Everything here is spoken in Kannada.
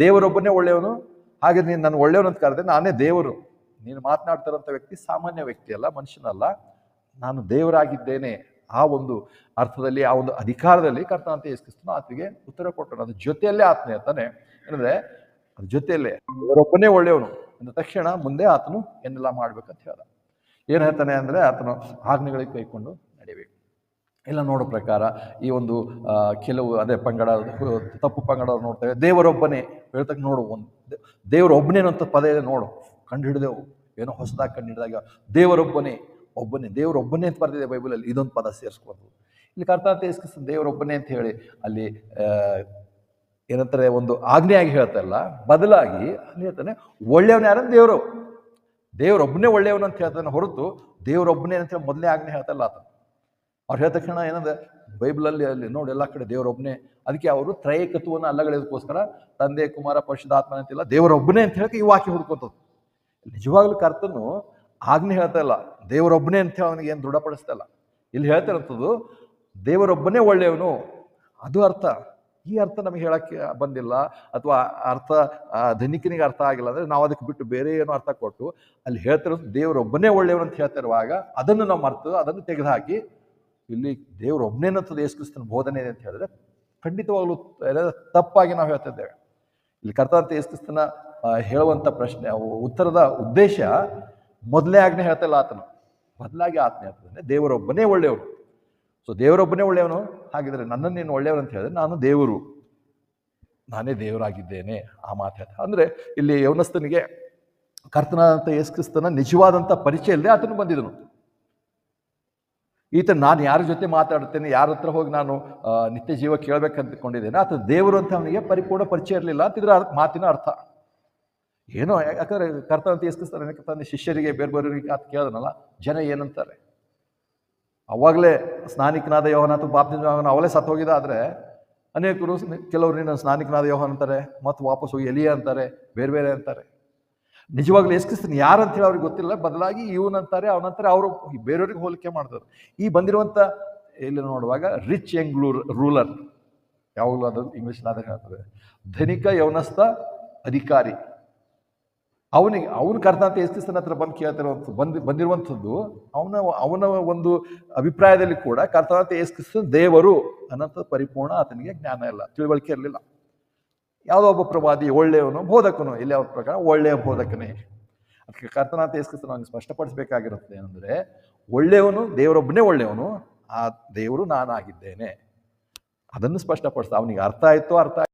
ದೇವರೊಬ್ಬನೇ ಒಳ್ಳೆಯವನು, ಹಾಗೆ ನೀನು ನಾನು ಒಳ್ಳೆಯವನು ಅಂತ ಕರೆದೆ ನಾನೇ ದೇವರು. ನೀನು ಮಾತನಾಡ್ತಾರಂಥ ವ್ಯಕ್ತಿ ಸಾಮಾನ್ಯ ವ್ಯಕ್ತಿ ಅಲ್ಲ, ಮನುಷ್ಯನಲ್ಲ. ನಾನು ದೇವರಾಗಿದ್ದೇನೆ. ಆ ಒಂದು ಅರ್ಥದಲ್ಲಿ, ಆ ಒಂದು ಅಧಿಕಾರದಲ್ಲಿ ಕರ್ತನಂತ ಯೇಸು ಕ್ರಿಸ್ತನು ಆತನಿಗೆ ಉತ್ತರ ಕೊಟ್ಟನು. ಅದ್ರ ಜೊತೆಯಲ್ಲೇ ಆತನೇ ಅಂತಾನೆ. ಏನಂದ್ರೆ ಅದ್ರ ಜೊತೆಯಲ್ಲೇ ದೇವರೊಬ್ಬನೇ ಒಳ್ಳೆಯವನು ಅಂದ ತಕ್ಷಣ ಮುಂದೆ ಆತನು ಏನೆಲ್ಲ ಮಾಡ್ಬೇಕಂತ ಹೇಳ್ದ. ಏನು ಹೇಳ್ತಾನೆ ಅಂದರೆ, ಆತನು ಆಜ್ಞೆಗಳಿಗೆ ಕೈಕೊಂಡು ನಡೆಯಬೇಕು ಎಲ್ಲ ನೋಡೋ ಪ್ರಕಾರ ಈ ಒಂದು ಕೆಲವು, ಅದೇ ಪಂಗಡ, ತಪ್ಪು ಪಂಗಡ ನೋಡ್ತೇವೆ. ದೇವರೊಬ್ಬನೇ ಹೇಳ್ತಕ್ಕ ನೋಡು, ಒಂದು ದೇವರು ಅಂತ ಪದ ಇದೆ ನೋಡು ಕಂಡು ಹಿಡಿದೆವು ಏನೋ ಹೊಸದಾಗಿ ಕಂಡು ಹಿಡಿದಾಗ ದೇವರೊಬ್ಬನೇ, ಒಬ್ಬನೇ, ದೇವರೊಬ್ಬನೇ ಅಂತ ಬರ್ತಿದೆ ಬೈಬಲಲ್ಲಿ, ಇದೊಂದು ಪದ ಸೇರಿಸ್ಕೊಂಡು ಇಲ್ಲಿ ಕರ್ತಾಂತ ಇಸ್ಕಿಸ್ ದೇವರೊಬ್ಬನೇ ಅಂತ ಹೇಳಿ, ಅಲ್ಲಿ ಏನಂತಾರೆ, ಒಂದು ಆಜ್ಞೆಯಾಗಿ ಹೇಳ್ತಾರಲ್ಲ, ಬದಲಾಗಿ, ಅಲ್ಲಿ ಹೇಳ್ತಾನೆ, ಒಳ್ಳೆಯವನು ಯಾರಂದ್ರೆ ದೇವರು. ದೇವರೊಬ್ಬನೇ ಒಳ್ಳೆಯವನು ಅಂತ ಹೇಳ್ತಾನೆ ಹೊರತು, ದೇವರೊಬ್ಬನೇ ಅಂತ ಹೇಳಿ ಮೊದಲೇ ಆಜ್ಞೆ ಹೇಳ್ತಾ ಇಲ್ಲ ಆತ ಅವ್ರು ತಕ್ಷಣ ಏನಂದ್ರೆ ಬೈಬಲಲ್ಲಿ ಅಲ್ಲಿ ನೋಡಿ ಎಲ್ಲ ಕಡೆ ದೇವರೊಬ್ಬನೇ ಅದಕ್ಕೆ ಅವರು ತ್ರೈಕತ್ವವನ್ನು ಅಲ್ಲಗಳೆದಕ್ಕೋಸ್ಕರ ತಂದೆ, ಕುಮಾರ ಪರಿಶುದ್ಧಾತ್ಮ ಅಂತಿಲ್ಲ ದೇವರೊಬ್ಬನೇ ಅಂತ ಹೇಳಕ್ಕೆ ಈ ವಾಕ್ಯ ಹುಡ್ಕೋತದ್ದು ನಿಜವಾಗ್ಲೂ ಕರ್ತನು ಆಗ್ನೇ ಹೇಳ್ತಾ ಇಲ್ಲ ದೇವರೊಬ್ಬನೇ ಅಂತ ಹೇಳಿ ಅವನಿಗೆ ಏನು ದೃಢಪಡಿಸ್ತಾ ಇಲ್ಲ. ಹೇಳ್ತಿರೋಂಥದ್ದು ದೇವರೊಬ್ಬನೇ ಒಳ್ಳೆಯವನು, ಅದು ಅರ್ಥ. ಈ ಅರ್ಥ ನಮಗೆ ಹೇಳಕ್ಕೆ ಬಂದಿಲ್ಲ, ಅಥವಾ ಅರ್ಥ ಧನಿಕನಿಗೆ ಅರ್ಥ ಆಗಿಲ್ಲ ಅಂದರೆ ನಾವು ಅದಕ್ಕೆ ಬಿಟ್ಟು ಬೇರೆ ಏನೋ ಅರ್ಥ ಕೊಟ್ಟು, ಅಲ್ಲಿ ಹೇಳ್ತಿರೋದು ದೇವರೊಬ್ಬನೇ ಒಳ್ಳೆಯವನು ಅಂತ ಹೇಳ್ತಿರುವಾಗ ಅದನ್ನು ನಾವು ಮರೆತು ಅದನ್ನು ತೆಗೆದುಹಾಕಿ ಇಲ್ಲಿ ದೇವರೊಬ್ಬನೇ ಒಬ್ಬನೇನ ಯೇಸು ಕ್ರಿಸ್ತನ ಬೋಧನೆ ಇದೆ ಅಂತ ಹೇಳಿದ್ರೆ ಖಂಡಿತವಾಗಲೂ ಎಲ್ಲ ತಪ್ಪಾಗಿ ನಾವು ಹೇಳ್ತಾ ಇದ್ದೇವೆ. ಇಲ್ಲಿ ಕರ್ತಾರ್ಥ ಯೇಸು ಕ್ರಿಸ್ತನ ಹೇಳುವಂಥ ಪ್ರಶ್ನೆ ಉತ್ತರದ ಉದ್ದೇಶ ಮೊದಲೇ ಆಜ್ಞೆ ಹೇಳ್ತಾ ಇಲ್ಲ ಆತನು. ಬದಲಾಗಿ ಆಜ್ಞೆ ಹೇಳ್ತಾನೆ ದೇವರೊಬ್ಬನೇ ಒಳ್ಳೆಯವನು. ಸೊ ದೇವರೊಬ್ಬನೇ ಒಳ್ಳೆಯವನು? ಹಾಗಿದ್ರೆ ನನ್ನನ್ನು ನೀನು ಒಳ್ಳೆಯವನು ಅಂತ ಹೇಳಿದ್ರೆ ನಾನು ದೇವರು. ನಾನೇ ದೇವರಾಗಿದ್ದೇನೆ ಆ ಮಾತು ಹೇಳ್ತಾ. ಅಂದರೆ ಇಲ್ಲಿ ಯೌನಸ್ಥನಿಗೆ ಕರ್ತನಾದಂಥ ಯೇಸು ಕ್ರಿಸ್ತನ ನಿಜವಾದಂಥ ಪರಿಚಯ ಇಲ್ಲದೆ ಆತನು ಬಂದಿದ್ದನು ಈತ ನಾನು ಯಾರ ಜೊತೆ ಮಾತಾಡ್ತೇನೆ, ಯಾರ ಹತ್ರ ಹೋಗಿ ನಾನು ನಿತ್ಯ ಜೀವ ಕೇಳಬೇಕಂತಕೊಂಡಿದ್ದೇನೆ ಅಥವಾ ದೇವರು ಅಂತ ಅವನಿಗೆ ಪರಿಪೂರ್ಣ ಪರಿಚಯ ಇರಲಿಲ್ಲ ಅಂತಿದ್ರೆ ಮಾತಿನ ಅರ್ಥ. ಏನೋ, ಯಾಕಂದರೆ ಯಾಕಂದ್ರೆ ಕರ್ತನಂತ ಯೇಸ್ಕಿಸ್ತಾನೆ ಏನಕ್ಕೆ ಶಿಷ್ಯರಿಗೆ, ಬೇರೆ ಬೇರೆಯವರಿಗೆ ಅಂತ ಕೇಳಿದನಲ್ಲ, ಜನ ಏನಂತಾರೆ? ಅವಾಗಲೇ ಸ್ನಾನಿಕನಾದ ಯೋಹನ ಅಥವಾ ಬಾಪ್ತಿನ ಯೋಹನ ಅವಲೇ ಸತ್ತು ಹೋಗಿದ ಆದರೆ, ಅನೇಕರು ಕೆಲವರು ನೀನು ಸ್ನಾನಿಕನಾದ ಯೋಹನ್ ಅಂತಾರೆ, ಮತ್ತು ವಾಪಸ್ ಹೋಗಿ ಎಲಿಯ ಅಂತಾರೆ, ಬೇರೆ ಬೇರೆ ಅಂತಾರೆ. ನಿಜವಾಗ್ಲೂ ಯೇಸುಕ್ರಿಸ್ತನ್ ಯಾರು ಅಂತ ಹೇಳಿ ಅವ್ರಿಗೆ ಗೊತ್ತಿಲ್ಲ ಬದಲಾಗಿ ಇವನಂತಾರೆ, ಅವನಂತಾರೆ ಅವರು ಬೇರೆಯವ್ರಿಗೆ ಹೋಲಿಕೆ ಮಾಡ್ತಾರೆ. ಈ ಬಂದಿರುವಂಥ ಇಲ್ಲಿ ನೋಡುವಾಗ ರಿಚ್ ಯಂಗ್ ರೂಲರ್ ಯಾವಾಗಲೂ ಅದು ಇಂಗ್ಲೀಷ್ನಾದ ಹೇಳ್ತದೆ ಧನಿಕ ಯೌನಸ್ಥ ಅಧಿಕಾರಿ. ಅವನಿಗೆ, ಅವನು ಕರ್ತಂತ ಯೇಸುಕ್ರಿಸ್ತನ ಹತ್ರ ಬಂದು ಕೇಳ್ತಿರುವಂಥ ಬಂದು, ಬಂದಿರುವಂಥದ್ದು, ಅವನ ಅವನ ಒಂದು ಅಭಿಪ್ರಾಯದಲ್ಲಿ ಕೂಡ ಕರ್ತನಾಥ ಯೇಸುಕ್ರಿಸ್ತನ ದೇವರು ಅನ್ನೋಂಥ ಪರಿಪೂರ್ಣ ಆತನಿಗೆ ಜ್ಞಾನ ಇಲ್ಲ, ತಿಳುವಳಿಕೆ ಇರಲಿಲ್ಲ. ಯಾವುದೋ ಒಬ್ಬ ಪ್ರವಾದಿ ಒಳ್ಳೆಯವನು, ಬೋಧಕನು, ಇಲ್ಲಿ ಅವ್ರ ಪ್ರಕಾರ? ಒಳ್ಳೆಯ ಬೋಧಕನೇ. ಅದಕ್ಕೆ ಕರ್ತನಾಥ ಯೇಸುಕ್ರಿಸ್ತನು ನಾನು ಸ್ಪಷ್ಟಪಡಿಸಬೇಕಾಗಿರುತ್ತೆ ಏನಂದರೆ, ಒಳ್ಳೆಯವನು, ದೇವರೊಬ್ಬನೇ ಒಳ್ಳೆಯವನು, ಆ ದೇವರು ನಾನಾಗಿದ್ದೇನೆ. ಅದನ್ನು ಸ್ಪಷ್ಟಪಡಿಸ್ತಾ, ಅವನಿಗೆ ಅರ್ಥ ಆಯಿತು ಅರ್ಥ